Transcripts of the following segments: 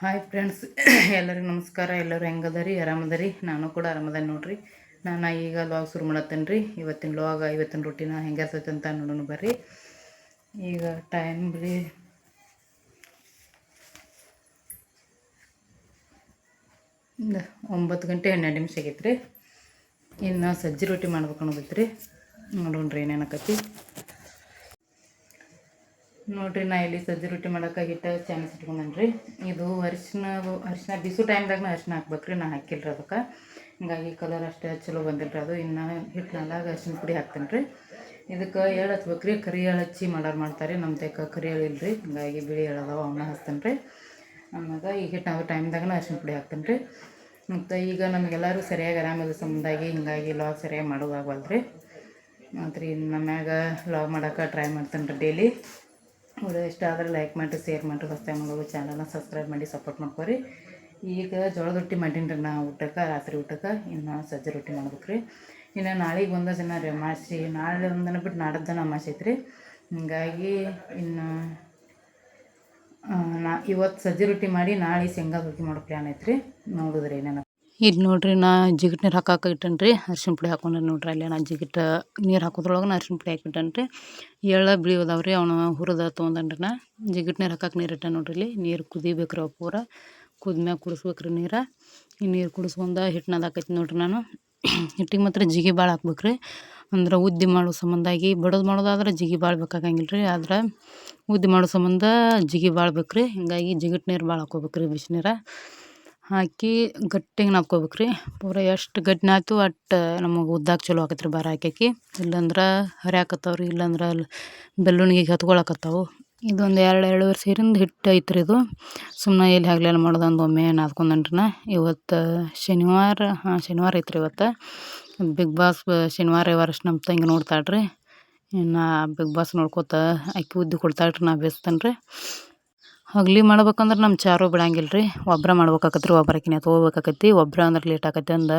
Hi friends, ಎಲ್ಲರಿಗೂ ನಮಸ್ಕಾರ. ಎಲ್ಲರೂ ಹೆಂಗದರಿ? ಆರಾಮದರಿ? ನಾನು ಕೂಡ ಆರಾಮದ ನೋಡ್ರಿ. ನಾನು ಈಗ ಲಾಗ್ ಶುರು ಮಾಡತ್ತೇನೆ ರೀ ಇವತ್ತಿನ ಲಾಗ್ ಇವತ್ತಿನ ರೊಟ್ಟಿನ ಹೆಂಗೆ ಅಂತ ನೋಡೋಣ ಬರ್ರಿ. ಈಗ ಟೈಮ್ ರೀ. ಒಂಬತ್ತು ಗಂಟೆ ಹನ್ನೆರಡು ನಿಮಿಷ ಆಗೈತೆ ರೀ ಇನ್ನು ಸಜ್ಜಿ ರೊಟ್ಟಿ ಮಾಡ್ಬೇಕು ಅನ್ನೋದೈತೆ ರೀ ನೋಡೋಣ ರೀ ಏನೇನಕತಿ ನೋಡ್ರಿ, ನಾ ಇಲ್ಲಿ ಸಜ್ಜಿ ರೊಟ್ಟಿ ಮಾಡೋಕೆ ಹಿಟ್ಟು ಚಾನಸ್ ಇಟ್ಕೊಂಡನ್ರಿ. ಇದು ಅರಿಶಿನ ಅರಿಶಿನ ಬಿಸು ಟೈಮ್ದಾಗ ನಾ ಅರಿಶಿನ ಹಾಕ್ಬೇಕು ರೀ ನಾ ಹಾಕಿಲ್ಲ ಅದಕ್ಕೆ. ಹಿಂಗಾಗಿ ಕಲರ್ ಅಷ್ಟೇ ಚಲೋ ಬಂದಿಲ್ಲ ಅದು. ಇನ್ನು ಹಿಟ್ಟಿನಲ್ಲಾಗ ಅರಿಶಿನ ಪುಡಿ ಹಾಕ್ತೇನೆ ರೀ ಇದಕ್ಕೆ ಎಳ್ಳು ಹಚ್ಬೇಕ್ರಿ, ಕರಿ ಎಳ್ಳು ಹಚ್ಚಿ ಮಾಡೋರು ಮಾಡ್ತಾರೆ. ನಮ್ಮ ತೆಕ್ಕ ಕರಿ ಎಳ್ಳು ಇಲ್ಲರಿ ಹಿಂಗಾಗಿ ಬಿಳಿ ಎಳ್ಳು ಅದಾವ, ಅವನ್ನ ಹಚ್ತೇನೆ ರೀ ಆಮ್ಯಾಗ ಈ ಹಿಟ್ಟು ಟೈಮ್ದಾಗ ಅರಿಶಿನ ಪುಡಿ ಹಾಕ್ತೇನೆ ರೀ ಮತ್ತು ಈಗ ನಮಗೆಲ್ಲರೂ ಸರಿಯಾಗಿ ಆರಾಮದ ಸಂಬಂಧಾಗಿ, ಹಿಂಗಾಗಿ ಲಾಗ್ ಸರಿಯಾಗಿ ಮಾಡೋದಾಗವಲ್ದು ರೀ ಮತ್ತು ರೀ ನಮ್ಯಾಗ ಲಾಗ್ ಮಾಡೋಕೆ ಟ್ರೈ ಮಾಡ್ತೇನೆ ರೀ ಡೈಲಿ ವಿಡಿಯೋ ಇಷ್ಟ ಆದರೆ ಲೈಕ್ ಮಾಡಿರಿ ಶೇರ್ ಮಾಡಿರಿ, ಹೊಸ ಮಾಡೋರು ಚಾನಲ್ನ ಸಬ್ಸ್ಕ್ರೈಬ್ ಮಾಡಿ ಸಪೋರ್ಟ್ ಮಾಡ್ಕೊರಿ. ಈಗ ಜೋಳದ ರೊಟ್ಟಿ ಮಾಡೀನಿ ರೀ ನಾ ಊಟಕ್ಕೆ, ರಾತ್ರಿ ಊಟಕ್ಕೆ, ಇನ್ನು ಸಜ್ಜೆ ರೊಟ್ಟಿ ಮಾಡ್ಬೇಕು ರೀ ಇನ್ನು ನಾಳೆಗೆ ಬಂದ ದಿನ ರೀ ಅಮಾಸಿ ನಾಳೆ ಒಂದು ದಿನ ಬಿಟ್ಟು ನಾಡದ್ದು ಅಮಾಸಿ ಐತ್ರಿ. ಹಿಂಗಾಗಿ ಇನ್ನು ನಾ ಇವತ್ತು ಸಜ್ಜೆ ರೊಟ್ಟಿ ಮಾಡಿ ನಾಳೆ ಶೇಂಗಾ ರೊಟ್ಟಿ ಮಾಡೋ ಪ್ಲ್ಯಾನ್ ಐತ್ರಿ. ನೋಡಿದ್ರಿ ಏನೇನು ಇದು ನೋಡ್ರಿ ನಾ ಜಿಗಿಟ್ ನೀರು ಹಾಕಕ್ಕೆ ಇಟ್ಟೇನಿ ರೀ ಅರ್ಶಿನ ಪುಡಿ ಹಾಕೊಂಡೆ ನೋಡ್ರಿ ಅಲ್ಲಿ ನಾ ಜಿಗಿಟ್ ನೀರು ಹಾಕೋದ್ರೊಳಗೆ ನಾ ಅರ್ಶಿನ ಪುಡಿ ಹಾಕಿಟ್ಟೇನಿ ರೀ ಎಳ್ಳು ಬಿಳಿ ಅದಾವ ರೀ ಅವನು ಹುರಿದ ತೊಗೊಂಡ್ರಿ ನಾ. ಜಿಗಿಟ್ ನೀರು ಹಾಕಕ್ಕೆ ನೀರು ಇಟ್ಟೆ ನೋಡ್ರಿ ಇಲ್ಲಿ, ನೀರು ಕುದಿಬೇಕು ರೀ ಪೂರ. ಕುದ್ಮ್ಯಾಗ ಕುಡಿಸ್ಬೇಕು ರೀ ನೀರು. ಈ ನೀರು ಕುಡಿಸ್ಕೊಂಡ ಹಿಟ್ಟನ್ನ ಹಾಕೈತಿ ನೋಡ್ರಿ ನಾನು. ಹಿಟ್ಟಿಗೆ ಮಾತ್ರ ಜಿಗಿ ಭಾಳ ಹಾಕ್ಬೇಕು ರೀ ಅಂದ್ರೆ ಉದ್ದಿ ಮಾಡೋ ಸಂಬಂಧಾಗಿ ಬಡೋದು ಮಾಡೋದಾದ್ರೆ ಜಿಗಿ ಭಾಳ ಬೇಕಾಗಂಗಿಲ್ಲ ರೀ ಆದ್ರೆ ಉದ್ದಿ ಮಾಡೋ ಸಂಬಂಧ ಜಿಗಿ ಭಾಳ ಬೇಕು ರೀ ಹಿಂಗಾಗಿ ಜಿಗಿಟ್ ನೀರು ಭಾಳ ಹಾಕೋಬೇಕು ರೀ ಬಿಸಿನೀರು ಹಾಕಿ ಗಟ್ಟಿಗೆ ನಾದ್ಕೋಬೇಕು ರೀ ಪೂರ ಎಷ್ಟು ಗಟ್ಟಿ ನಾತು ಅಷ್ಟು ನಮಗೆ ಉದ್ದಾಕ ಚಲೋ ಆಕೈತೆ ರೀ ಭಾರ ಹಾಕಿ ಇಲ್ಲಂದ್ರೆ ಹರಿಯಾಕತ್ತಾವ ರೀ ಇಲ್ಲಂದ್ರೆ ಅಲ್ಲಿ ಬೆಲ್ಲುಣಿಗೆ ಹತ್ಕೊಳಕತ್ತಾವು. ಇದೊಂದು ಎರಡು ಎರಡುವರೆ ಸೇರಿಂದ ಹಿಟ್ಟು ಐತ್ರಿ ಇದು. ಸುಮ್ಮನೆ ಎಲ್ಲಿ ಹಗಲೆಲ್ಲ ಮಾಡೋದಂದು ಒಮ್ಮೆ ನಾದ್ಕೊಂಡನ್ರಿ ಇವತ್ತು ಶನಿವಾರ, ಹಾಂ, ಶನಿವಾರ ಐತ್ರಿ ಇವತ್ತು. ಬಿಗ್ ಬಾಸ್ ಶನಿವಾರ ವರ್ಷ ನಮ್ಮ ತಂಗಿ ನೋಡ್ತಾಳ್ರಿ. ಇನ್ನು ಬಿಗ್ ಬಾಸ್ ನೋಡ್ಕೋತ ಅಕ್ಕಿ ಉದ್ದಿ ಕೊಡ್ತಾಳ್ರಿ ನಾ ಬೇಯಿಸ್ತೇನೆ ರೀ ಹಗ್ಲಿ ಮಾಡ್ಬೇಕಂದ್ರೆ ನಮ್ಮ ಚಾರು ಬಿಡಂಗಿಲ್ಲ ರೀ ಒಬ್ಬರ ಮಾಡ್ಬೇಕಾಕತ್ರಿ, ಒಬ್ಬರಕಿನ ತೊಗೋಬೇಕಾಕತಿ ಒಬ್ಬರ ಅಂದ್ರೆ ಲೇಟ್ ಆಕತಿ ಅಂದು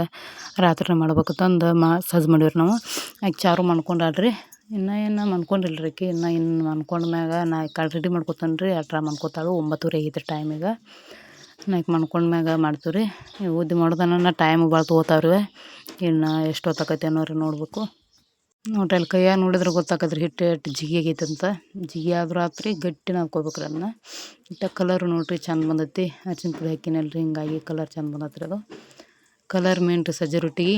ರಾತ್ರಿ ಮಾಡ್ಬೇಕತ್ತಂದು ಮಾ ಸಜ್ಜು ಮಾಡೀವ್ರಿ ನಾವು. ಆಕೆ ಚಾರು ಮಾಡ್ಕೊಂಡಾಳ್ರಿ. ಇನ್ನು ಏನು ಮಾಡ್ಕೊಂಡಿಲ್ಲ ರೀ ಇನ್ನೂ ಇನ್ನು ಇನ್ನು ಮಾಡ್ಕೊಂಡ್ಮ್ಯಾಗ ನಾ ಕಾಳು ರೆಡಿ ಮಾಡ್ಕೊತಾನೆ ರೀ ಅಟ್ರ ಮಾಡ್ಕೊತಾಳು ಒಂಬತ್ತುವರೆ ಆಗೈತೆ ಟೈಮಿಗೆ ನಾಲ್ಕು ಮಾಡ್ಕೊಂಡ್ಮ್ಯಾಗ ಮಾಡ್ತೀವಿ ರೀ ಓದಿ ಉದ್ದಿ ಮಾಡೋದನ್ನ ಟೈಮ್ ಭಾಳ ತೊಗೋತಾವ್ರಿ ಇನ್ನು ಎಷ್ಟು ಹೊತ್ತಾಕೈತೆ ಅನ್ನೋ ರೀ ನೋಡಬೇಕು. ನೋಡ್ರಿ ಅಲ್ಲಿ ಕೈಯಾಗ ನೋಡಿದ್ರೆ ಗೊತ್ತಾಕತ್ರಿ ಹಿಟ್ಟು ಎಷ್ಟು ಜಿಗಿ ಆಗೈತೆ ಅಂತ. ಜಿಗಿ ಆದ್ರೂ ಆತ್ರಿ ಗಟ್ಟಿ ನಾದ್ಕೋಬೇಕ್ರಿ ಅದನ್ನ ಇಟ್ಟ ಕಲರ್ ನೋಡ್ರಿ ಚಂದ ಬಂದೈತಿ. ಅರ್ಚಿನ ಪುಡಿ ಹಾಕಿನಲ್ರಿ, ಹಿಂಗಾಗಿ ಕಲರ್ ಚಂದ ಬಂದತ್ರಿ ಅದು. ಕಲರ್ ಮೇನ್ ರೀ ಸಜ್ಜೆ ರೊಟ್ಟಿಗೆ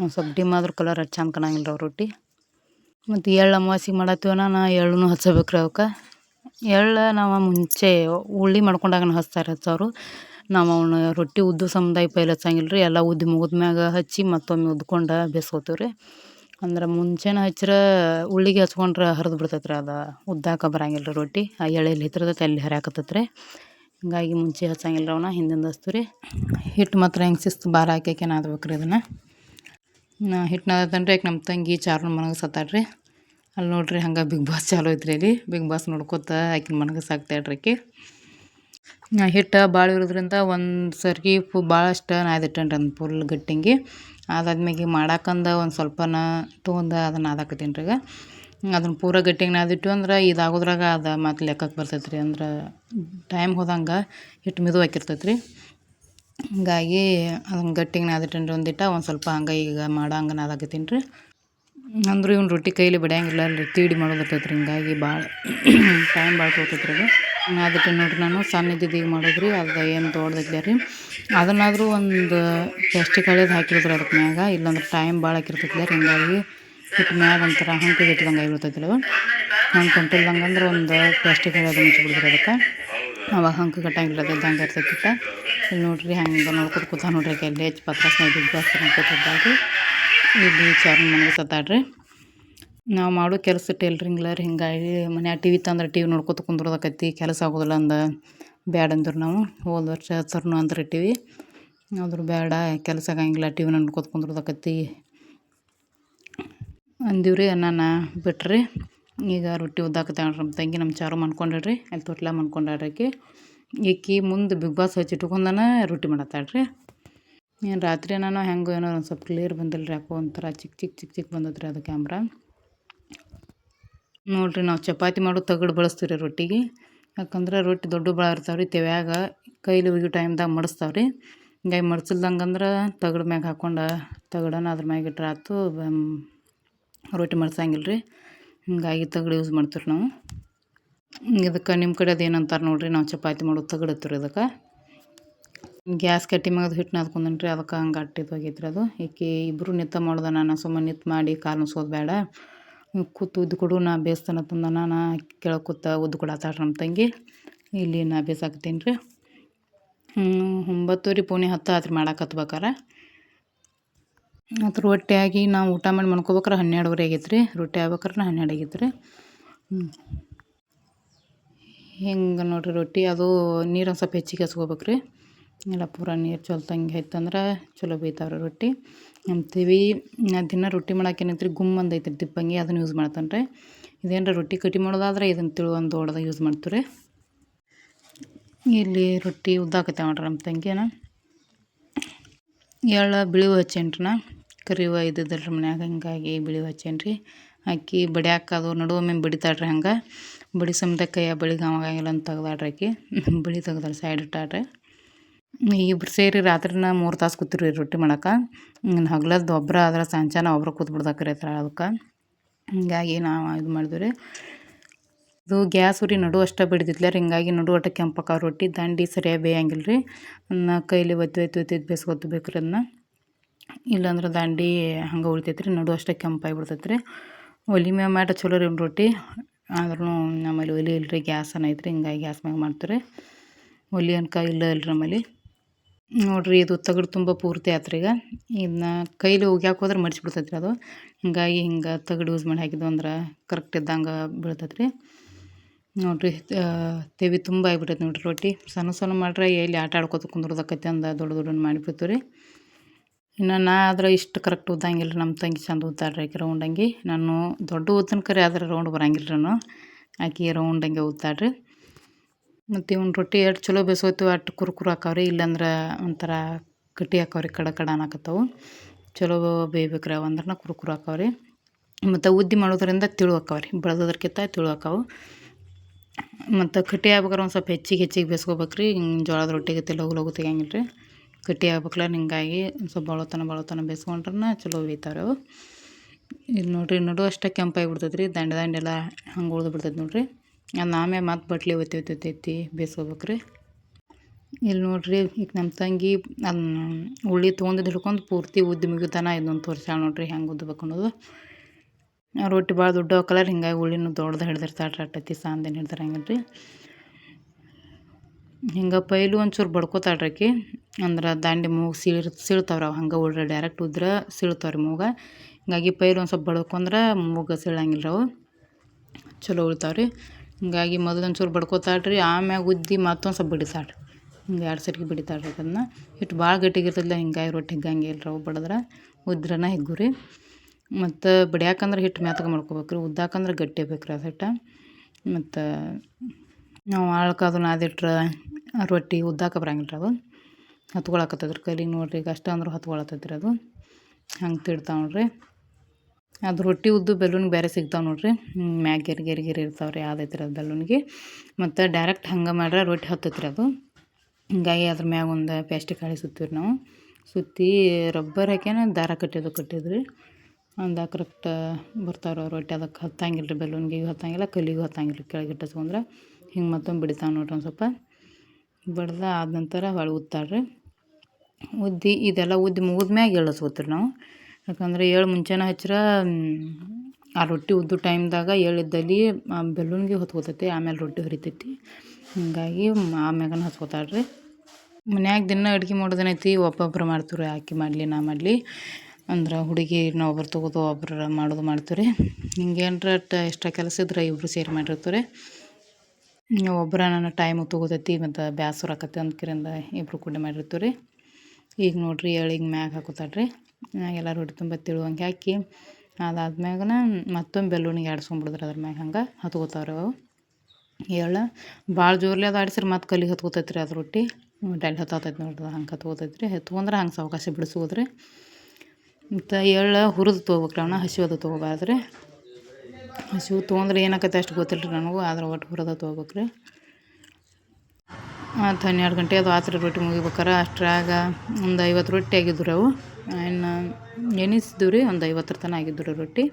ಒಂದು ಸ್ವಲ್ಪ ಡಿಮ್ ಆದ್ರೂ ಕಲರ್ ಅಷ್ಟು ಚಂದ ಕಾಣಂಗಿಲ್ಲ ರೀ ರೊಟ್ಟಿ. ಮತ್ತು ಎಳ್ಳು ಅಮಾವಾಸಿಗೆ ಮಾಡತ್ತೀವನ ನಾ ಎಳ್ಳು ಹಚ್ಚಬೇಕು ರೀ ಅವಕ್ಕೆ. ಎಳ್ಳು ನಾವು ಮುಂಚೆ ಉಳ್ಳಿ ಮಾಡ್ಕೊಂಡಾಗ ಹಚ್ತಾರೆ ಹಚ್ಚೋರು ನಾವು ಅವನ್ನ ರೊಟ್ಟಿ ಉದ್ದು ಸಮುದಾಯ ಪೈಲೆ ಹಚ್ಚಂಗಿಲ್ಲ ರೀ ಎಲ್ಲ ಉದ್ದಿ ಮುಗಿದ್ಮ್ಯಾಗ ಹಚ್ಚಿ ಮತ್ತೊಮ್ಮೆ ಉದ್ಕೊಂಡು ಬೇಸ್ಕೋತೀವಿ ರೀ ಅಂದ್ರೆ ಮುಂಚೆನೇ ಹಚ್ಚಿರ ಉಳ್ಳಿಗೆ ಹಚ್ಕೊಂಡ್ರೆ ಹರಿದು ಬಿಡ್ತೈತೆ ರೀ ಅದು ಉದ್ದಾಕ ಬರಂಗಿಲ್ಲ ರೀ ರೊಟ್ಟಿ. ಆ ಎಳೆಯಲ್ಲಿ ಹಿತ್ರದೈತೆ ಅಲ್ಲಿ ಹರಿಯಾಕತ್ತೈತೆ ರೀ ಹಿಂಗಾಗಿ ಮುಂಚೆ ಹಚ್ಚಂಗಿಲ್ಲ ಅವನ್ನ ಹಿಂದಿಂದ ಹಚ್ತು ರೀ ಹಿಟ್ಟು ಮಾತ್ರ ಹೆಂಗೆ ಶಿಸ್ತು ಭಾರ ಹಾಕಿ ನಾದ್ಬೇಕು ರೀ ಅದನ್ನು. ನಾ ಹಿಟ್ಟು ಯಾಕೆ ನಮ್ಮ ತಂಗಿ ಚಾರ್ನ ಮನಗೆ ಸತ್ತಾಡ್ರಿ ಅಲ್ಲಿ ನೋಡ್ರಿ ಹಂಗೆ ಬಿಗ್ ಬಾಸ್ ಚಾಲು ಐತ್ರಿ ಅಲ್ಲಿ. ಬಿಗ್ ಬಾಸ್ ನೋಡ್ಕೊತ ಆಕಿನ ಮನಗೆ ಸಾಕ್ತಾಳ್ರಿ ಆಕಿ. ಹಿಟ್ಟು ಭಾಳ ಇರೋದ್ರಿಂದ ಒಂದು ಸರ್ಗಿ ಫು ಭಾಳಷ್ಟು ನಾದಿಟ್ಟೇನ್ರಿ ಅದನ್ನು ಫುಲ್ ಗಟ್ಟಿಂಗಿ. ಅದಾದ್ಮ್ಯಾಗೆ ಮಾಡಾಕಂದು ಒಂದು ಸ್ವಲ್ಪನ ತೊಗೊಂಡು ಅದನ್ನು ನಾದಾಕತ್ತೀನಿ ರೀ ಈಗ. ಅದನ್ನು ಪೂರ ಗಟ್ಟಿಗೆ ನಾದಿಟ್ಟು ಅಂದ್ರೆ ಇದಾಗೋದ್ರಾಗ ಅದು ಮತ್ತು ಲೆಕ್ಕಕ್ಕೆ ಬರ್ತೈತೆ ರೀ ಅಂದ್ರೆ ಟೈಮ್ ಹೋದಂಗೆ ಹಿಟ್ಟು ಮೆದು ಹಾಕಿರ್ತೈತೆ ರೀ ಹಿಂಗಾಗಿ ಅದನ್ನು ಗಟ್ಟಿಗೆ ನಾದಿಟ್ಟೇನಿ ರೀ ಒಂದು ಸ್ವಲ್ಪ ಹಂಗೆ ಈಗ ಮಾಡಂಗೆ ನಾದಾಕತ್ತೀನಿ ರೀ ಅಂದ್ರೆ ಇವ್ನು ರೊಟ್ಟಿ ಕೈಲಿ ಬಿಡಂಗಿಲ್ಲ ಅಲ್ಲಿ ತೀಡಿ ಮಾಡೋದಿರ್ತೈತೆ ರೀ ಹಿಂಗಾಗಿ ಭಾಳ ಟೈಮ್ ಭಾಳ ತೊಗೊತೈತೆ ರೀ ಅದು. ಅದಕ್ಕೆ ನೋಡಿರಿ ನಾನು ಸಣ್ಣ ಇದ್ದಿದ್ದು ಈಗ ಮಾಡೋದ್ರಿ ಅದು ಏನು ದೊಡ್ಡದಿಲ್ಲ ರೀ. ಅದನ್ನಾದರೂ ಒಂದು ಪ್ಲಾಸ್ಟಿಕ್ ಹಳೇದು ಹಾಕಿರೋದ್ರಿ ಅದಕ್ಕೆ ಮ್ಯಾಗ, ಇಲ್ಲಾಂದ್ರೆ ಟೈಮ್ ಭಾಳ ಹಾಕಿರ್ತೈತಿ ರೀ, ಹಿಂಗಾಗಿ ಹಿಟ್ಟು ಮ್ಯಾಗ ಒಂಥರ ಹಂಕಿ ಇಟ್ಟಿದಂಗೆ ಆಗಿರ್ತೈತಿಲ್ಲ ರೀ ಹಂಗೆ ಕಂಟಿಲ್ದಂಗೆ ಅಂದ್ರೆ ಒಂದು ಪ್ಲಾಸ್ಟಿಕ್ ಹಳೇದು ಮುಚ್ಚಿಬಿಡ್ತೀರಿ ಅದಕ್ಕೆ. ಅವಾಗ ಹಂಗೆ ಕಟ್ಟಂಗಿಲ್ಲ ಇದ್ದಂಗೆ ಇರ್ತೈತಿ ಇಲ್ಲಿ ನೋಡ್ರಿ ಹಂಗೆ ನೋಡ್ಕೊತ ಕೂತ ನೋಡ್ರಿ ಎಲ್ಲಿ ಹೆಚ್ಚು ಪತ್ರಾಸನ ಬಿಗ್ ಬಾಸ್ ನೋಡ್ಕೊತಿದ್ದಾಗಿ ಇಲ್ಲಿ ಚಾರ್ಮ್ ಮನೆಗೆ ಸತ್ತಾಡ್ರಿ. ನಾವು ಮಾಡೋ ಕೆಲಸ ಟೇಲ್ರಿಂಗ್ಲರ್ ಹಿಂಗಾಗಿ ಮನ್ಯಾಗ ಟಿ ವಿ ತಂದ್ರೆ ಟಿ ವಿ ನೋಡ್ಕೊತ ಕುಂದ್ರದಾಕೈತಿ ಕೆಲಸ ಆಗೋದಿಲ್ಲ ಅಂದ ಬ್ಯಾಡ ಅಂದರು ನಾವು. ಹೋದ ವರ್ಷ ಸರ್ನು ಅಂದ್ರೆ ಟಿ ವಿ ಆದ್ರೂ ಬೇಡ ಕೆಲಸ ಆಗಂಗಿಲ್ಲ ಟಿ ವಿನ ನೋಡ್ಕೊತ ಕುಂದ್ರದಾಕೈತಿ ಅಂದಿವ್ರಿ ಅನ್ನನ ಬಿಟ್ರಿ ಈಗ ರೊಟ್ಟಿ ಉದ್ದಾಕತ್ತಾಳ ನಮ್ಮ ತಂಗಿ ನಮ್ಮ ಚಾರು ಮಾಡ್ಕೊಂಡ್ರಿ ಅಲ್ಲಿ ತೊಟ್ಲ ಮಾಡ್ಕೊಂಡಾಳ್ರಿ ಆಕಿ. ಈಕಿ ಮುಂದೆ ಬಿಗ್ ಬಾಸ್ ಹಚ್ಚಿಟ್ಕೊಂಡನ ರೊಟ್ಟಿ ಮಾಡತ್ತಾಳ್ರಿ ಏನು ರಾತ್ರಿ ನಾನು ಹೆಂಗೋ ಏನೋ ಒಂದು ಸ್ವಲ್ಪ ಕ್ಲಿಯರ್ ಬಂದಿಲ್ಲ ರೀ ಯಾಕೋ ಒಂಥರ ಚಿಕ್ಕ ಚಿಕ್ಕ ಚಿಕ್ಕ ಚಿಕ್ಕ ಬಂದದ್ರಿ ಅದು ಕ್ಯಾಮ್ರಾ. ನೋಡ್ರಿ ನಾವು ಚಪಾತಿ ಮಾಡೋ ತಗಡು ಬಳಸ್ತೀವಿ ರೀ ರೊಟ್ಟಿಗೆ. ಯಾಕಂದ್ರೆ ರೊಟ್ಟಿ ದೊಡ್ಡ ಭಾಳ ಇರ್ತಾವೆ ರೀ ತೆವ್ಯಾಗ ಕೈಲಿ ಒಗಿ ಟೈಮ್ದಾಗ ಮಡಿಸ್ತಾವೆ ರೀ ಹಿಂಗಾಗಿ ಮಡಿಸಿಲ್ದಂಗಂದ್ರೆ ತಗಡು ಮ್ಯಾಗ ಹಾಕ್ಕೊಂಡು ತಗಡನ್ನ ಅದ್ರ ಮ್ಯಾಗ ಇಟ್ರೆ ಆಯ್ತು ರೊಟ್ಟಿ ಮಡ್ಸಂಗಿಲ್ಲ ರೀ ಹಿಂಗಾಗಿ ತಗಡು ಯೂಸ್ ಮಾಡ್ತೀವಿ ನಾವು. ಇದಕ್ಕೆ ನಿಮ್ಮ ಕಡೆ ಅದು ಏನಂತಾರೆ ನೋಡಿರಿ, ನಾವು ಚಪಾತಿ ಮಾಡೋದು ತಗಡು ರೀ ಅದಕ್ಕೆ ಗ್ಯಾಸ್ ಕಟ್ಟಿ ಮಗದು ಹಿಟ್ಟು ನಾದ್ಕೊಂಡೇನಿ ರೀ ಅದಕ್ಕೆ ಹಂಗೆ ಅಟ್ಟಿದ್ದು ಹೋಗೈತ್ರಿ ಅದು. ಈಕೆ ಇಬ್ಬರು ನಿತ್ತ ಮಾಡ್ದೆ ನಾನು ಸುಮ್ಮನೆ ನಿತ್ತು ಮಾಡಿ ಕಾಲು ನುಸೋದು ಬೇಡ ಕೂತು ಉದ್ದು ಕೊಡು, ನಾ ಬೇಯಿಸ್ತಾನ ತಂದ ನಾನು ಕೆಳಗೆ ಕೂತ ಉದ್ದು ಕೊಡತ್ತಾಳ್ರಿ ನಮ್ಮ ತಂಗಿ. ಇಲ್ಲಿ ನಾ ಬೇಯಿಸಾಕತ್ತೀನಿ ರೀ. ಒಂಬತ್ತುವರೆ ಪೋಣೆ ಹತ್ತು ಆತ್ರಿ ಹತ್ಬೇಕಾರೆ. ಮತ್ತು ರೊಟ್ಟಿ ಆಗಿ ನಾವು ಊಟ ಮಾಡಿ ಮನ್ಕೋಬೇಕ್ರೆ ಹನ್ನೆರಡುವರೆ ಆಗೈತೆ ರೀ ರೊಟ್ಟಿ ಆಗ್ಬೇಕಾರೆ ಹನ್ನೆರಡು ಆಗೈತೆ ರೀ ಹ್ಞೂ ಹಿಂಗೆ ನೋಡಿರಿ ರೊಟ್ಟಿ, ಅದು ನೀರು ಸ್ವಲ್ಪ ಹೆಚ್ಚಿಗೆ ಹಸ್ಕೋಬೇಕ್ರಿ. ಇಲ್ಲ ಪೂರ ನೀರು ಚೊಲ್ತಂಗೆ ಆಯ್ತಂದ್ರೆ ಚಲೋ ಬೇಯ್ತಾವೆ ರೀ ರೊಟ್ಟಿ ಅಂತೀವಿ ದಿನ ರೊಟ್ಟಿ ಮಾಡಕ್ಕೆ ಏನೈತ್ರಿ, ಗುಮ್ ಐತ್ರಿ ದಿಪ್ಪಂಗಿ, ಅದನ್ನು ಯೂಸ್ ಮಾಡ್ತಾನೆ ರೀ. ಇದೇನು ರೊಟ್ಟಿ ಕಟ್ಟಿ ಮಾಡೋದಾದ್ರೆ ಇದನ್ನು ತಿಳು ಒಂದು ದೊಡ್ಡದಾಗ ಯೂಸ್ ಮಾಡ್ತೀವಿ ಇಲ್ಲಿ ರೊಟ್ಟಿ ಉದ್ದಾಕತ್ತೆ ನೋಡ್ರಿ ನಮ್ಮ ತಂಗಿನ. ಎಳ್ಳ ಬಿಳಿವು ಹಚ್ಚೇನ್ರಿ ನಾ. ಕರಿವು ಇದ್ದಿದ್ದಲ್ರಿ ಮನ್ಯಾಗ, ಹಿಂಗಾಗಿ ಬಿಳಿವು ಹಚ್ಚೇನ್ರಿ ಅಕ್ಕಿ ಬಡಿಯಾಕ ಅದು ನಡುವೊಮ್ಮೆ ಬಡಿತಾಳ್ರಿ ಹಂಗೆ. ಬಡಿ ಸಮದ ಕೈಯ ಬಳಿ ಅವಾಗಂಗಿಲ್ಲ ಅಂತ ತೆಗ್ದಾಡ್ರಿ ಆಕಿ ಬಳಿ ತೆಗ್ದಾಳ ಸೈಡ್ ಇಟ್ಟಾಡ್ರಿ ಇಬ್ರು ಸೇರಿ ರಾತ್ರಿನ ಮೂರು ತಾಸು ಕೂತಿರಿ ರೊಟ್ಟಿ ಮಾಡಕ್ಕೆ ಹಗ್ಲದ್ದು ಒಬ್ಬರ ಆದ್ರೆ ಸಂಚಾನ ಒಬ್ರು ಕೂತ್ ಹತ್ರ ಅದಕ್ಕೆ. ಹಿಂಗಾಗಿ ನಾವು ಇದು ಮಾಡಿದ್ವಿ ರೀ. ಇದು ಗ್ಯಾಸ್ ಉರಿ ನಡು ಅಷ್ಟೇ ರೀ ಹಿಂಗಾಗಿ ನಡು ಒಟ್ಟು ಕೆಂಪಕ್ಕ ರೊಟ್ಟಿ, ದಂಡಿ ಸರಿಯಾಗಿ ಬೇಯಂಗಿಲ್ಲ ರೀ. ನಾ ಕೈಲಿ ಒತ್ತಿ ಒತ್ತಿ ಒತ್ತಿ ಬೇಸ್ಕೊತ್ಬೇಕು ರೀ ಅದನ್ನ. ಇಲ್ಲಾಂದ್ರೆ ದಂಡಿ ಹಂಗೆ ಉಳಿತೈತೆ ರೀ ನಡು ಅಷ್ಟೇ ಕೆಂಪಾಗಿ ಬಿಡ್ತೈತೆ ರೀ ಒಲಿ ಮ್ಯಾಗ ಮಾಡಿ ಚಲೋ ರೀ ರೊಟ್ಟಿ. ಆದ್ರೂ ನಮ್ಮಲ್ಲಿ ಒಲೆ ಇಲ್ರಿ, ಗ್ಯಾಸ್ ಐತ್ರಿ, ಹಿಂಗಾಗಿ ಗ್ಯಾಸ್ ಮ್ಯಾಗ ಮಾಡ್ತೀರಿ ಒಲಿ ಅನ್ಕ ಇಲ್ಲ ಇಲ್ರಿ ನಮ್ಮಲ್ಲಿ. ನೋಡಿರಿ, ಇದು ತಗಡು ತುಂಬ ಪೂರ್ತಿ ಆತ್ರೀಗ ಇದನ್ನ ಕೈಲಿ ಒಗ್ಯಾಕೆ ಹೋದ್ರೆ ಮಡ್ಚಿಬಿಡ್ತೈತೆ ರೀ ಅದು. ಹಿಂಗಾಗಿ ಹಿಂಗೆ ತಗಡು ಯೂಸ್ ಮಾಡಿ ಹಾಕಿದ್ವು ಅಂದ್ರೆ ಕರೆಕ್ಟ್ ಇದ್ದಂಗೆ ಬೀಳ್ತೈತೆ ರೀ ನೋಡಿರಿ ತೆವಿ ತುಂಬ ಆಗಿಬಿಟ್ಟೈತೆ ನೋಡಿರಿ ರೊಟ್ಟಿ. ಸಣ್ಣ ಸಣ್ಣ ಮಾಡ್ರೆ ಎಲ್ಲಿ ಆಟ ಆಡ್ಕೊತ ಕುಂದ್ರದಕ್ಕೈತೆ ಅಂದ ದೊಡ್ಡ ದೊಡ್ಡ ಮಾಡಿಬಿಡ್ತೀವಿ ರೀ ಇನ್ನು ನಾ ಆದ್ರೆ ಇಷ್ಟು ಕರೆಕ್ಟ್ ಉದ್ದಂಗಿಲ್ಲ ನಮ್ಮ ತಂಗಿ ಚಂದ ಉದ್ದಾಡ್ರಿ ಆಕೆ ರೌಂಡಂಗಿ ನಾನು ದೊಡ್ಡ ಉದ್ದನ ಕರೆ ಆದ್ರೆ ರೌಂಡ್ ಬರಂಗಿಲ್ಲ ನಾನು. ಆಕೆ ರೌಂಡಂಗೆ ಉದ್ದಾಡ್ರಿ ಮತ್ತು ಇವ್ನ ರೊಟ್ಟಿ ಎಷ್ಟು ಚಲೋ ಬೇಯಿಸೋತೀವಿ ಅಷ್ಟು ಕುರುಕುರು ಆಕಾವ್ರಿ ಇಲ್ಲಂದ್ರೆ ಒಂಥರ ಕಟ್ಟಿ ಆಕಾವ್ರಿ ಕಡ ಕಡ ಅನ್ನಕತ್ತವು. ಚಲೋ ಬೇಯ್ಬೇಕ್ರಿ ಅವು ಅಂದ್ರೆ ಕುರ್ಕುರು ರೀ ಮತ್ತು ಉದ್ದಿ ಮಾಡೋದ್ರಿಂದ ತಿಳು ಹಾಕವ್ರಿ. ಬೆಳೆದೋದ್ರಕ್ಕಿಂತ ತಿಳು ಆಕಾವು ಮತ್ತು ಕಟ್ಟಿ ಆಗ್ಬೇಕಾರೆ ಒಂದು ಸ್ವಲ್ಪ ಹೆಚ್ಚಿಗೆ ಹೆಚ್ಚಿಗೆ ಬೇಯಿಸ್ಕೋಬೇಕ್ರಿ ಹಿಂಗೆ ಜೋಳದ ರೊಟ್ಟಿಗೆ ಲಗು ಲಗು ತೆಗಿಯಂಗಿಲ್ಲ ರೀ ಗಟ್ಟಿ ಆಗ್ಬೇಕಲ್ಲ ಹಿಂಗಾಗಿ ಸ್ವಲ್ಪ ಬಳತನ ಬಳತನ ಬೇಯಿಸ್ಕೊಂಡ್ರೆ ಚಲೋ ಬೇಯ್ತಾವೆ ಅವು. ಇಲ್ಲಿ ನೋಡಿರಿ, ನಡು ಅಷ್ಟೇ ಕೆಂಪಾಗಿ ಬಿಡ್ತೈತೆ ರೀ ದಂಡೆ ದಂಡೆಲ್ಲ ಹಂಗೆ ಉಳ್ದು ಬಿಡ್ತೈತೆ ನೋಡಿರಿ. ಅದು ಆಮೇಲೆ ಮತ್ತೆ ಬಟ್ಲಿ ಒತ್ತಿ ಒತ್ತೈತಿ ಬೇಯಿಸ್ಕೋಬೇಕ್ರಿ ಇಲ್ಲಿ ನೋಡ್ರಿ, ಈಗ ನಮ್ಮ ತಂಗಿ ಅದನ್ನ ಉಳ್ಳಿ ತೊಗೊಂಡು ಹಿಡ್ಕೊಂಡು ಪೂರ್ತಿ ಉದ್ದಿ ಮುಗಿತಾನ ಇದೊಂದು ತೋರಿಸ್ಯಾಳ ನೋಡಿರಿ, ಹೆಂಗೆ ಉದ್ದಬೇಕು ಅನ್ನೋದು. ರೊಟ್ಟಿ ಭಾಳ ದೊಡ್ಡ ಕಲರ್, ಹಿಂಗಾಗಿ ಉಳ್ಳಿನೂ ದೊಡ್ಡದು ಹಿಡ್ದಿರ್ತಾಳೆ ಅಟ್ಟತಿ ಸಾಂದೇನು ಹಿಡ್ದಾರ ಹಂಗೆ ರೀ ಹಿಂಗೆ ಪೈಲು ಒಂಚೂರು ಬಡ್ಕೋತಾಳ್ರಿ ಅಂದ್ರೆ ದಾಂಡಿ ಮೂಗು ಸೀಳ್ ಸೀಳ್ತಾವ್ರಿ ಅವು, ಹಂಗೆ ಉಳ್ರಿ ಡೈರೆಕ್ಟ್ ಉದ್ರೆ ಸೀಳ್ತಾವ್ರಿ ಮೂಗ. ಹಿಂಗಾಗಿ ಪೈಲು ಒಂದು ಸ್ವಲ್ಪ ಬಡ್ಕೊಂಡ್ರೆ ಮೂಗ ಸೀಳಂಗಿಲ್ಲ ಅವು. ಚಲೋ ಉಳ್ತಾವ್ರಿ ಹಿಂಗಾಗಿ ಮೊದಲು ಒಂಚೂರು ಬಡ್ಕೋತಾಳ್ರಿ, ಆಮ್ಯಾಗ ಉದ್ದಿ ಮತ್ತೊಂದು ಸ್ವಲ್ಪ ಬಿಡಿತಾಳ್ರಿ ಹಿಂಗೆ ಎರಡು ಸರಿಗೆ ಬಿಡಿತಾಳ್ರಿ ಅದನ್ನು. ಹಿಟ್ಟು ಭಾಳ ಗಟ್ಟಿಗಿರ್ತದಿಲ್ಲ ಹಿಂಗಾಗಿ ರೊಟ್ಟಿ ಹಿಗ್ಗಂಗೆ ಇಲ್ರಿ ಅವು ಬಡದ್ರೆ. ಉದ್ರನ ಹಿಗ್ಗು ರೀ ಮತ್ತು ಬಡಿಯಾಕಂದ್ರೆ ಹಿಟ್ಟು ಮೆತ್ತಗೆ ಮಾಡ್ಕೋಬೇಕು ರೀ ಉದ್ದಾಕಂದ್ರೆ ಗಟ್ಟಿ ಬೇಕು ರೀ ಅದು ಹಿಟ್ಟು. ಮತ್ತು ನಾವು ಆಳ್ಕಾದು ನಾದಿಟ್ರೆ ರೊಟ್ಟಿ ಉದ್ದಾಕ ಬರಂಗಿಲ್ಲ ರೀ ಅದು. ಹತ್ಕೊಳಕತ್ತದ್ರಿ ಕೈಲಿಗೆ ನೋಡ್ರಿ, ಈಗ ಅಷ್ಟು ಅಂದ್ರೆ ಹತ್ಕೊಳತ್ತದ್ರಿ ಅದು. ಹಂಗೆ ತಿಡ್ತಾವೆ ನೋಡಿರಿ. ಅದು ರೊಟ್ಟಿ ಉದ್ದು ಬೆಲೂನ್ಗೆ ಬೇರೆ ಸಿಗ್ತಾವೆ ನೋಡಿರಿ. ಮ್ಯಾಗ ಗೆರೆ ಗೆರೆ ಗೆರೆ ಇರ್ತಾವೆ ರೀ ಯಾವ್ದೈತ್ರಿ ಅದು ಬೆಲೂನ್ಗೆ ಮತ್ತು ಡೈರೆಕ್ಟ್ ಹಂಗೆ ಮಾಡ್ರೆ ರೊಟ್ಟಿ ಹತ್ತೈತ್ರಿ ಅದು. ಹಿಂಗಾಗಿ ಅದ್ರ ಮ್ಯಾಗ ಒಂದು ಪ್ಲಾಸ್ಟಿಕ್ ಕಾಳಿ ಸುತ್ತೀವಿ ನಾವು. ಸುತ್ತಿ ರಬ್ಬರ್ ಹಾಕ್ಯಾನ, ದಾರ ಕಟ್ಟಿದ್ದು ಕಟ್ಟಿದ್ರಿ. ಒಂದು ಕರೆಕ್ಟ್ ಬರ್ತಾವ್ರಿ ರೊಟ್ಟಿ ಅದಕ್ಕೆ ಹತ್ತಂಗಿಲ್ಲ ರೀ ಬೆಲೂನ್ಗೆ ಹತ್ತಂಗಿಲ್ಲ, ಕಲ್ಲಿಗೂ ಹತ್ತಂಗಿಲ್ಲ ಕೆಳಗೆ ತೊಗೊಂಡ್ರೆ ಹಿಂಗೆ ಮತ್ತೊಮ್ಮೆ ಬಿಡ್ತಾವೆ ನೋಡ್ರಿ ಒಂದು ಸ್ವಲ್ಪ. ಬಡ್ದ ಆದ ನಂತರ ಹೊಳೆ ಉತ್ತಾರ್ರಿ ಉದ್ದಿ ಇದೆಲ್ಲ ಉದ್ದಿ ಮುಗಿದ ಮ್ಯಾಗ ಎಳ್ಳು ಹಚ್ಕೋತೀವಿ ನಾವು. ಯಾಕಂದ್ರೆ ಏಳು ಮುಂಚೆನೇ ಹಚ್ಚಿರ ಆ ರೊಟ್ಟಿ ಉದ್ದು ಟೈಮ್ದಾಗ ಎಳ್ಳಿದ್ದಲ್ಲಿ ಬೆಲೂನ್ಗೆ ಹೊತ್ಕೋತೈತಿ ಆಮೇಲೆ ರೊಟ್ಟಿ ಹರಿತೈತಿ. ಹಿಂಗಾಗಿ ಆಮ್ಯಾಗನ ಹಚ್ಕೋತಾಳ್ರಿ. ಮನ್ಯಾಗ ದಿನ ಅಡುಗೆ ಮಾಡೋದೇನೈತಿ ಒಬ್ಬೊಬ್ರು ಮಾಡ್ತೀವಿ ರೀ ಆಕೆ ಮಾಡಲಿ, ನಾ ಮಾಡಲಿ. ಅಂದ್ರೆ ಹುಡುಗಿ ನಾವು ಒಬ್ರು ತೊಗೋದು, ಒಬ್ರು ಮಾಡೋದು ಮಾಡ್ತೀವಿ ರೀ ಹಿಂಗೆ ಟ, ಎಕ್ಸ್ಟ್ರಾ ಕೆಲಸ ಇದ್ರೆ ಇಬ್ಬರು ಸೇರಿ ಮಾಡಿರ್ತೀವಿ ರೀ ಒಬ್ಬರ ನನ್ನ ಟೈಮು ತೊಗೋತೈತಿ, ಮತ್ತು ಬ್ಯಾಸರ ಆಕತಿ ಅಂದ್ಕಿರಿಂದ ಇಬ್ಬರು ಕೂಡ ಮಾಡಿರ್ತೀವಿ ರೀ ಈಗ ನೋಡಿರಿ ಎಳ್ಳಿಗೆ ಮ್ಯಾಗ ಹಾಕೋತಾಳ್ರಿ. ಮ್ಯಾಗೆಲ್ಲ ರೊಟ್ಟಿ ತುಂಬ ತಿಳುವಂಗೆ ಹಾಕಿ ಅದಾದ್ಮ್ಯಾಗನ ಮತ್ತೊಂದು ಬೆಲ್ಲುಣಿಗೆ ಆಡ್ಸ್ಕೊಂಡ್ಬಿಡಿದ್ರೆ ಅದ್ರ ಮ್ಯಾಗ ಹಂಗೆ ಹತ್ಕೋತಾವ್ರಿ ಅವು. ಎಳ್ಳು ಭಾಳ ಜೋರ್ಲಿ ಅದು ಆಡಿಸ್ರಿ ಮತ್ತು ಕಲ್ಲಿಗೆ ಹತ್ಕೋತೈತೆ ರೀ ಅದು ರೊಟ್ಟಿ. ಡೈಲಿ ಹತ್ತತೈತೆ ನೋಡ್ರಿ ಹಂಗೆ ಹತ್ಕೋತೈತೆ ರೀ ಹತ್ಕೊಂಡ್ರೆ ಹಂಗೆ ಸಾವಕಾಶ ಬಿಡಿಸೋದ್ರಿ. ಮತ್ತು ಎಳ್ಳು ಹುರಿದು ತೊಗೋಬೇಕ್ರಿ ಅವನ್ನ ಹಸಿವದು ತೊಗೋಬಾರ್ದು ರೀ ಹಸಿವು ತೊಗೊಂಡ್ರೆ ಏನಾಕೈತೆ ಅಷ್ಟು ಗೊತ್ತಿಲ್ಲ ರೀ ನನಗೂ, ಆದ್ರೆ ಒಟ್ಟು ಹುರಿದ ತೊಗೋಬೇಕ್ರಿ. ಮತ್ತು ಹನ್ನೆರಡು ಗಂಟೆ ಅದು ಆತ್ರಿ ರೊಟ್ಟಿ ಮುಗಿಬೇಕಾರೆ. ಅಷ್ಟ್ರಾಗ ಒಂದು ಐವತ್ತು ರೊಟ್ಟಿ ಆಗಿದ್ರು ಅವು. ಇನ್ನು ನೆನೆಸಿದ್ವು ರೀ ಒಂದು ಐವತ್ತರ ತನಕ ಆಗಿದ್ದು ರೀ ರೊಟ್ಟಿ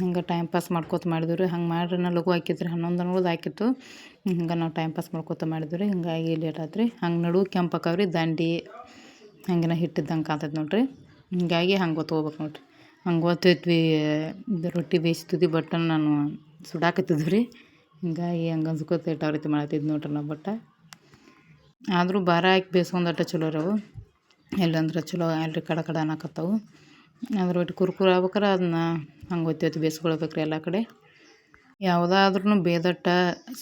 ಹಂಗೆ ಟೈಮ್ ಪಾಸ್ ಮಾಡ್ಕೋತ ಮಾಡಿದ್ವಿ ರೀ ಹಂಗೆ ನಾ ಲಘು ಹಾಕಿದ್ರಿ, ಹನ್ನೊಂದು ಅನ್ನೋದು ಹಾಕಿತ್ತು. ಹಂಗೆ ನಾವು ಟೈಮ್ ಪಾಸ್ ಮಾಡ್ಕೋತ ಮಾಡಿದ್ವಿ ಹಂಗಾಗಿ ಲೇಟ್ ಆಯ್ತು ರೀ ಹಂಗೆ ನಡು ಕೆಂಪು ಆಕಾವ್ರಿ ದಂಡಿ ಹಂಗೆನ ಹಿಟ್ಟಿದ್ದಂಗೆ ಕಾಣ್ತೈತೆ ನೋಡ್ರಿ. ಹಿಂಗಾಗಿ ಹಂಗೆ ಗೊತ್ತೋಗ್ಬೇಕು ನೋಡ್ರಿ. ಹಂಗೆ ಗೊತ್ತೈತ್ವಿ ಇದು ರೊಟ್ಟಿ ಬೇಯಿಸ್ತಿದ್ವಿ ಬಟ್ ನಾನು ಸುಡಾಕತ್ತಿದ್ವು ರೀ ಹಿಂಗಾಗಿ ಹಂಗೆ ಅನ್ಸ್ಕೊತ ಇಟ್ಟು ರೀತಿ ಮಾಡತ್ತಿದ್ದು ನೋಡ್ರಿ ನಾವು ಬಟ್ಟ. ಆದರೂ ಭಾರ ಹಾಕಿ ಬೇಯಿಸ್ಕೊಂಡಟ್ಟ ಚಲೋ ರೀ ಅವು. ಇಲ್ಲಂದ್ರೆ ಚಲೋ ಎಲ್ಲರಿ ಕಡ ಕಡ ಅನ್ನಕತ್ತವು. ಅದ್ರ ಒಟ್ಟು ಕುರ್ಕುರು ಆಗ್ಬೇಕಾರೆ, ಅದನ್ನ ಹಂಗೆ ಒತ್ತಿ ಒತ್ತಿ ಬೇಯಿಸ್ಕೊಳ್ಬೇಕು ರೀ ಎಲ್ಲ ಕಡೆ. ಯಾವುದಾದ್ರೂ ಬೇದಟ್ಟ,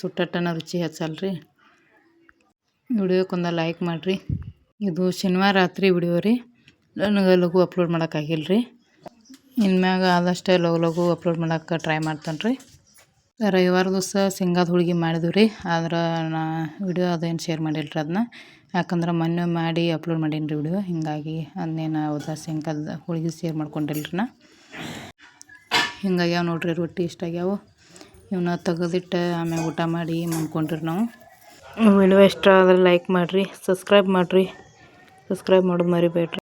ಸುಟ್ಟಟ್ಟನ ರುಚಿ ಹೆಚ್ಚಲ್ರಿ. ವಿಡಿಯೋಕ್ಕೊಂದು ಲೈಕ್ ಮಾಡಿರಿ. ಇದು ಶನಿವಾರ ರಾತ್ರಿ ವಿಡಿಯೋ ರೀ. ನನಗೆ ಲಘು ಅಪ್ಲೋಡ್ ಮಾಡೋಕ್ಕಾಗಿಲ್ಲ ರೀ ಇನ್ಮ್ಯಾಗ ಆದಷ್ಟೇ ಲಘು ಲಘು ಅಪ್ಲೋಡ್ ಮಾಡೋಕ್ಕೆ ಟ್ರೈ ಮಾಡ್ತಾನೆ ರೀ ರವಿವಾರ ದಿವಸ ಶೇಂಗಾದ ಹೋಳ್ಗೆ ಮಾಡಿದ್ವಿ ರೀ. ಆದ್ರೆ ನಾ ವಿಡಿಯೋ ಅದೇನು ಶೇರ್ ಮಾಡಿಲ್ಲ ರೀ ಅದನ್ನ ಯಾಕಂದ್ರೆ ಮೊನ್ನೆ ಮಾಡಿ ಅಪ್ಲೋಡ್ ಮಾಡೀನಿ ರೀ ವಿಡಿಯೋ ಹಿಂಗಾಗಿ ಅದನ್ನೇನು ಹೌದಾ ಶೇಂಗಾದ ಹೋಳ್ಗೆ ಸೇರ್ ಮಾಡ್ಕೊಂಡಿಲ್ರಿ ನಾ ಹಿಂಗಾಗ್ಯಾವ ನೋಡ್ರಿ ರೊಟ್ಟಿ ಇಷ್ಟ ಆಗ್ಯಾವು. ಇವನ್ನ ತೆಗೆದಿಟ್ಟು ಆಮ್ಯಾಗ ಊಟ ಮಾಡಿ ಮಾಡ್ಕೊಂಡ್ರಿ ನಾವು. ವಿಡಿಯೋ ಇಷ್ಟ ಆದರೆ ಲೈಕ್ ಮಾಡಿರಿ ಸಬ್ಸ್ಕ್ರೈಬ್ ಮಾಡಿರಿ. ಸಬ್ಸ್ಕ್ರೈಬ್ ಮಾಡೋದು ಮರಿಬೇಡ್ರಿ.